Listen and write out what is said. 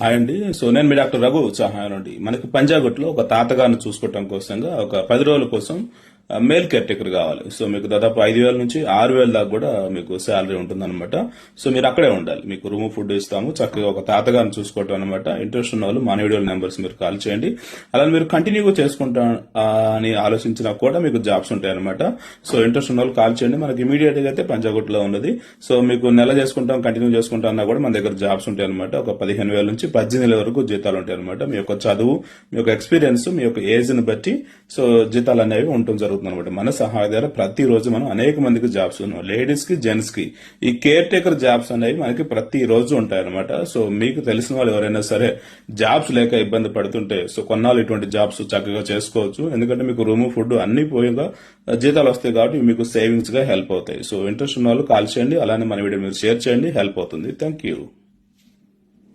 Hi అండి. So నేను మీ doctor Raghu Chauhan అండి. మనకి పంజాగుట్లో ఒక తాతగారిని చూసుకోవటం కోసంగా ఒక పది రోజుల కోసం మేల్ కేర్ టేకర్ కావాలి. సో మీకు దాదాపు ఐదు వేల నుంచి ఆరు వేల దాకా కూడా మీకు శాలరీ ఉంటుందన్నమాట. సో మీరు అక్కడే ఉండాలి. మీకు రూమ్ ఫుడ్ ఇస్తాము. చక్కగా ఒక తాతగారిని చూసుకోవటం అనమాట ఇంట్రెస్ట్ ఉన్న వాళ్ళు మన వీడియో నెంబర్స్ మీరు కాల్ చేయండి. అలా మీరు కంటిన్యూగా చేసుకుంటా అని ఆలోచించినా కూడా మీకు జాబ్స్ ఉంటాయి అనమాట సో ఇంట్రెస్ట్ ఉన్న వాళ్ళు కాల్ చేయండి. మనకి ఇమీడియట్గా అయితే పంజాగుట్లో ఉన్నది. సో మీకు నెల చేసుకుంటాం కంటిన్యూ చేసుకుంటాం అన్నా కూడా మన దగ్గర జాబ్స్ ఉంటాయి అనమాట ఒక పదిహేను వేల నుంచి పద్దెనిమిది వేల వరకు జీతాలు ఉంటాయి అనమాట మీ యొక్క చదువు మీ యొక్క ఎక్స్పీరియన్స్ మీ యొక్క ఏజ్ని బట్టి సో జీతాలు అనేవి ఉంటుంది జరుగుతుంది అనమాట మన సహాయ ద్వారా ప్రతిరోజు మనం అనేక మందికి జాబ్స్ ఉన్నాం. లేడీస్కి జెంట్స్కి ఈ కేర్ టేకర్ జాబ్స్ అనేవి మనకి ప్రతి రోజు ఉంటాయి అనమాట సో మీకు తెలిసిన వాళ్ళు ఎవరైనా సరే జాబ్స్ లేక ఇబ్బంది పడుతుంటే సో కొన్నాళ్ళు ఇటువంటి జాబ్స్ చక్కగా చేసుకోవచ్చు. ఎందుకంటే మీకు రూమ్ ఫుడ్ అన్ని పోయిగా జీతాలు వస్తాయి కాబట్టి మీకు సేవింగ్స్గా హెల్ప్ అవుతాయి. సో ఇంట్రెస్ట్ ఉన్న వాళ్ళు కాల్ చేయండి. అలానే మన వీడియో మీరు షేర్ చేయండి. హెల్ప్ అవుతుంది. Thank you